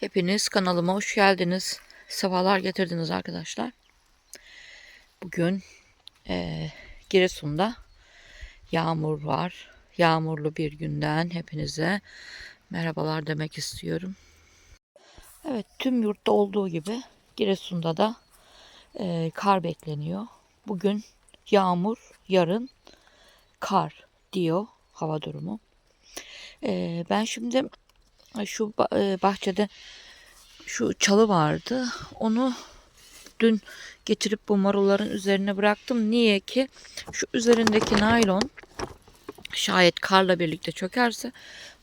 Hepiniz kanalıma hoş geldiniz. Sefalar getirdiniz arkadaşlar. Bugün eee Giresun'da yağmur var. Yağmurlu bir günden hepinize merhabalar demek istiyorum. Evet tüm yurtta olduğu gibi Giresun'da da eee, kar bekleniyor. Bugün yağmur, yarın kar diyor hava durumu. Eee, ben şimdi şu e, bahçede şu çalı vardı. Onu dün getirip bu marulların üzerine bıraktım. Niye ki şu üzerindeki naylon şayet karla birlikte çökerse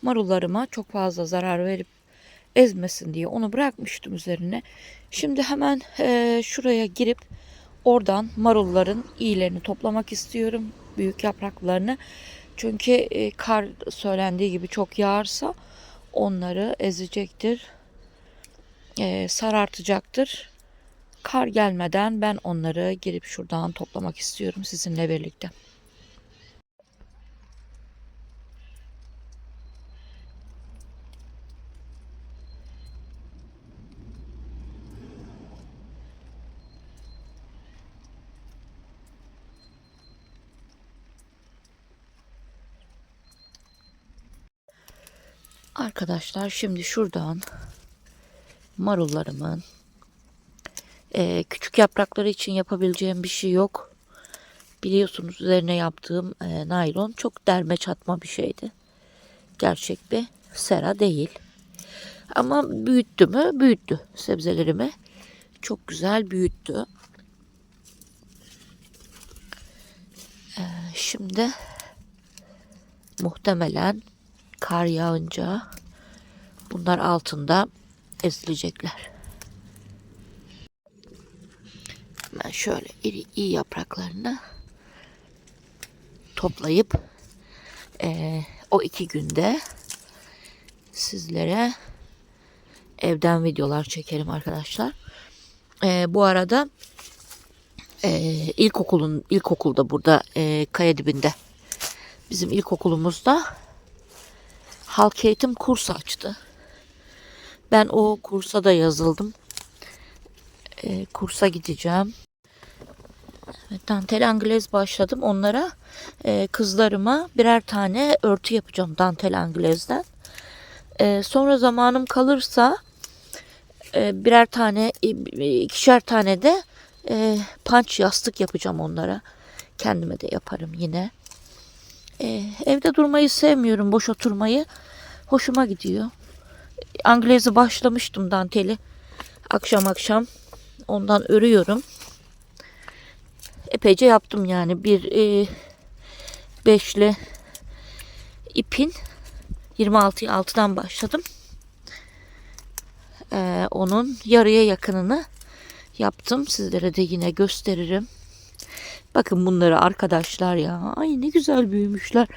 marullarıma çok fazla zarar verip ezmesin diye onu bırakmıştım üzerine. Şimdi hemen e, şuraya girip oradan marulların iyilerini toplamak istiyorum. Büyük yapraklarını. Çünkü e, kar söylendiği gibi çok yağarsa onları ezecektir, e, sarartacaktır. Kar gelmeden ben onları girip şuradan toplamak istiyorum sizinle birlikte. Arkadaşlar şimdi şuradan marullarımın e, küçük yaprakları için yapabileceğim bir şey yok. Biliyorsunuz üzerine yaptığım e, naylon çok derme çatma bir şeydi. Gerçek bir sera değil. Ama büyüttü mü? Büyüttü sebzelerimi. Çok güzel büyüttü. E, şimdi muhtemelen kar yağınca bunlar altında ezilecekler. Ben şöyle iri iyi yapraklarını toplayıp eee, o iki günde sizlere evden videolar çekerim arkadaşlar. Eee, bu arada eee ilkokulun ilkokulda burada eee kaya dibinde bizim ilkokulumuzda halk eğitim kursu açtı. Ben o kursa da yazıldım. Ee, kursa gideceğim. Dantel anglez başladım. Onlara e, kızlarıma birer tane örtü yapacağım dantel anglezden. E, sonra zamanım kalırsa e, birer tane, e, ikişer tane de e, punch yastık yapacağım onlara. Kendime de yaparım yine. E, evde durmayı sevmiyorum, boş oturmayı. Hoşuma gidiyor. Anglezi başlamıştım danteli. Akşam akşam ondan örüyorum. Epeyce yaptım yani. Bir e, beşli ipin 26'ya 6'dan başladım. E, onun yarıya yakınını yaptım. Sizlere de yine gösteririm. Bakın bunları arkadaşlar ya. Ay ne güzel büyümüşler.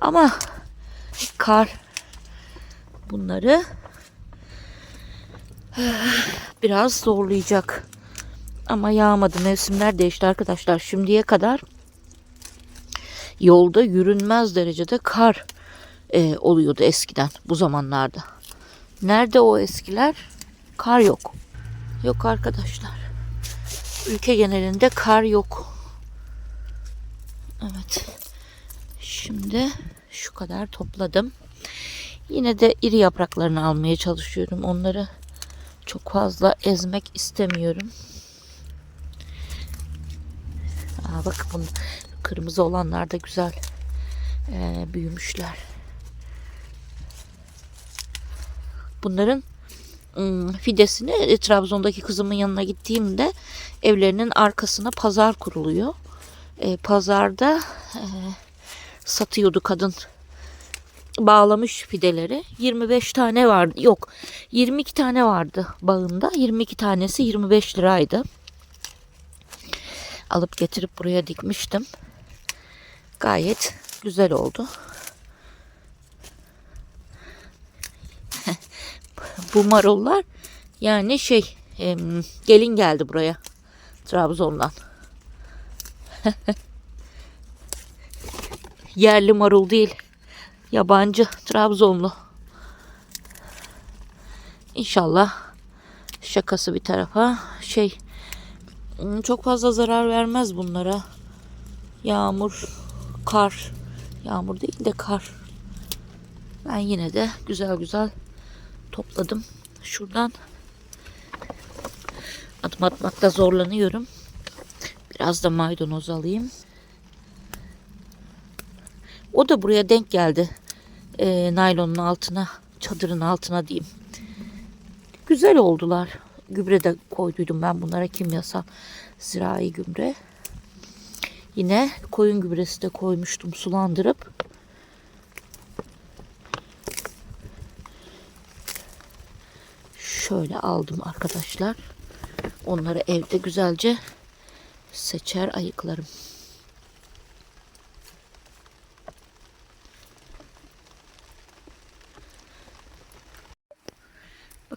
Ama kar bunları biraz zorlayacak. Ama yağmadı. Mevsimler değişti arkadaşlar. Şimdiye kadar yolda yürünmez derecede kar e, oluyordu eskiden bu zamanlarda. Nerede o eskiler? Kar yok. Yok arkadaşlar. Ülke genelinde kar yok. Evet. Şimdi şu kadar topladım. Yine de iri yapraklarını almaya çalışıyorum. Onları çok fazla ezmek istemiyorum. Aa, bak bunun kırmızı olanlar da güzel ee, büyümüşler. Bunların ım, fidesini e, Trabzon'daki kızımın yanına gittiğimde evlerinin arkasına pazar kuruluyor. E, pazarda e, satıyordu kadın bağlamış fideleri. 25 tane vardı. Yok 22 tane vardı bağında. 22 tanesi 25 liraydı. Alıp getirip buraya dikmiştim. Gayet güzel oldu. Bu marullar yani şey gelin geldi buraya Trabzon'dan. Yerli marul değil. Yabancı Trabzonlu. İnşallah şakası bir tarafa şey hmm, çok fazla zarar vermez bunlara. Yağmur, kar. Yağmur değil de kar. Ben yine de güzel güzel topladım. Şuradan adım atmakta zorlanıyorum. Biraz da maydanoz alayım. O da buraya denk geldi. Ee, naylonun altına, çadırın altına diyeyim. Güzel oldular. Gübre de koyduydum ben bunlara kimyasal zirai gübre. Yine koyun gübresi de koymuştum sulandırıp. Şöyle aldım arkadaşlar. Onları evde güzelce seçer ayıklarım.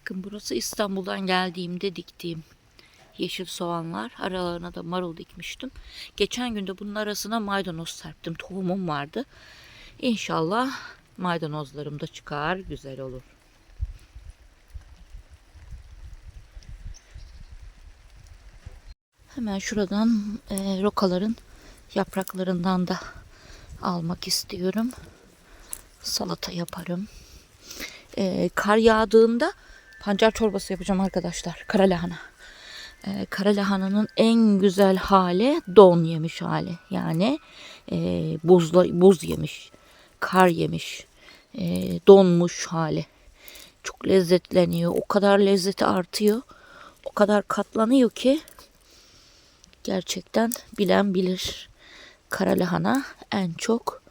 Bakın burası İstanbul'dan geldiğimde diktiğim yeşil soğanlar. Aralarına da marul dikmiştim. Geçen günde bunun arasına maydanoz serptim. Tohumum vardı. İnşallah maydanozlarım da çıkar. Güzel olur. Hemen şuradan e, rokaların yapraklarından da almak istiyorum. Salata yaparım. E, kar yağdığında pancar çorbası yapacağım arkadaşlar. Kara lahana. E, kara lahananın en güzel hali don yemiş hali. Yani e, buzla, buz yemiş, kar yemiş, e, donmuş hali. Çok lezzetleniyor. O kadar lezzeti artıyor. O kadar katlanıyor ki gerçekten bilen bilir. Kara lahana en çok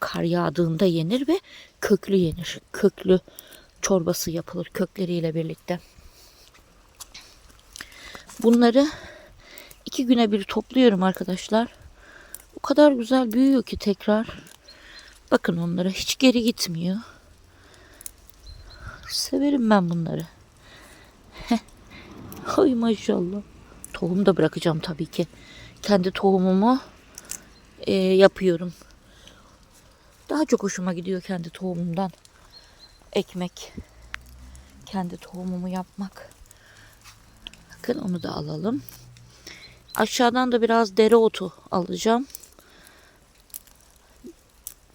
kar yağdığında yenir ve köklü yenir. Köklü çorbası yapılır kökleriyle birlikte. Bunları iki güne bir topluyorum arkadaşlar. O kadar güzel büyüyor ki tekrar. Bakın onlara hiç geri gitmiyor. Severim ben bunları. Ay maşallah. Tohum da bırakacağım tabii ki. Kendi tohumumu e, yapıyorum. Daha çok hoşuma gidiyor kendi tohumumdan. Ekmek. Kendi tohumumu yapmak. Bakın onu da alalım. Aşağıdan da biraz dereotu alacağım.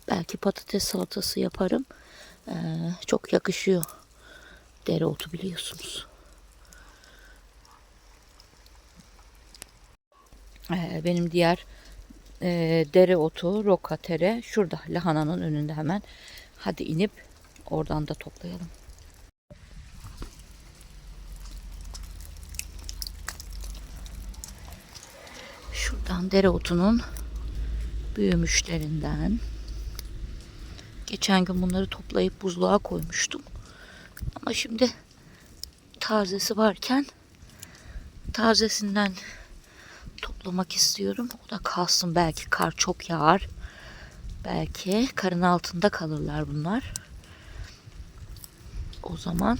Belki patates salatası yaparım. Ee, çok yakışıyor. Dereotu biliyorsunuz. Ee, benim diğer e, dereotu, roka tere şurada lahananın önünde hemen. Hadi inip oradan da toplayalım. Şuradan dereotunun büyümüşlerinden. Geçen gün bunları toplayıp buzluğa koymuştum. Ama şimdi tazesi varken tazesinden toplamak istiyorum. O da kalsın belki kar çok yağar. Belki karın altında kalırlar bunlar. O zaman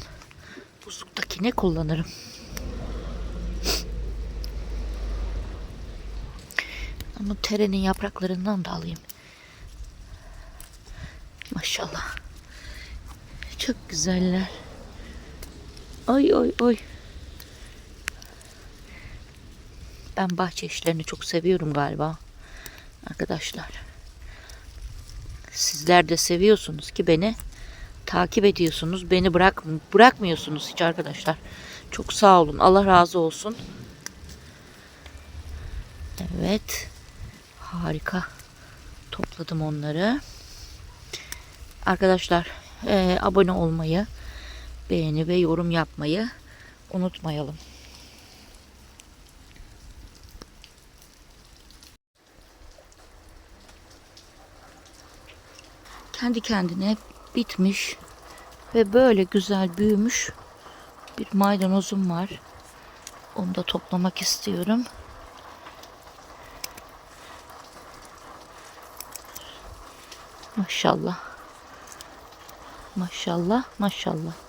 buzluktakini kullanırım. Ama terenin yapraklarından da alayım. Maşallah. Çok güzeller. Ay ay ay. Ben bahçe işlerini çok seviyorum galiba. Arkadaşlar. Sizler de seviyorsunuz ki beni takip ediyorsunuz. Beni bırak bırakmıyorsunuz hiç arkadaşlar. Çok sağ olun. Allah razı olsun. Evet. Harika. Topladım onları. Arkadaşlar e, abone olmayı, beğeni ve yorum yapmayı unutmayalım. Kendi kendine bitmiş ve böyle güzel büyümüş bir maydanozum var. Onu da toplamak istiyorum. Maşallah. Maşallah, maşallah.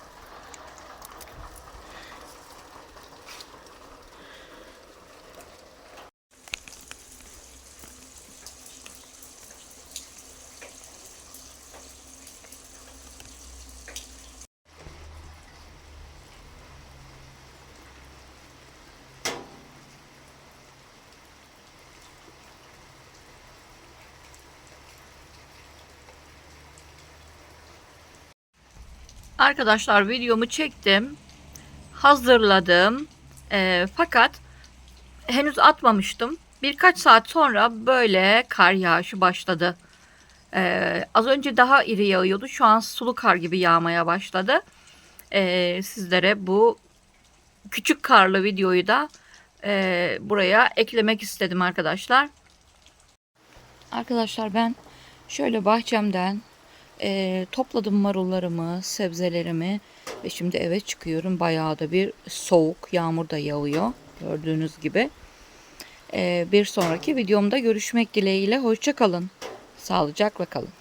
Arkadaşlar videomu çektim. Hazırladım. Ee, fakat henüz atmamıştım. Birkaç saat sonra böyle kar yağışı başladı. Ee, az önce daha iri yağıyordu. Şu an sulu kar gibi yağmaya başladı. Ee, sizlere bu küçük karlı videoyu da e, buraya eklemek istedim arkadaşlar. Arkadaşlar ben şöyle bahçemden e, topladım marullarımı, sebzelerimi ve şimdi eve çıkıyorum. Bayağı da bir soğuk, yağmur da yağıyor gördüğünüz gibi. E, bir sonraki videomda görüşmek dileğiyle. Hoşça kalın. Sağlıcakla kalın.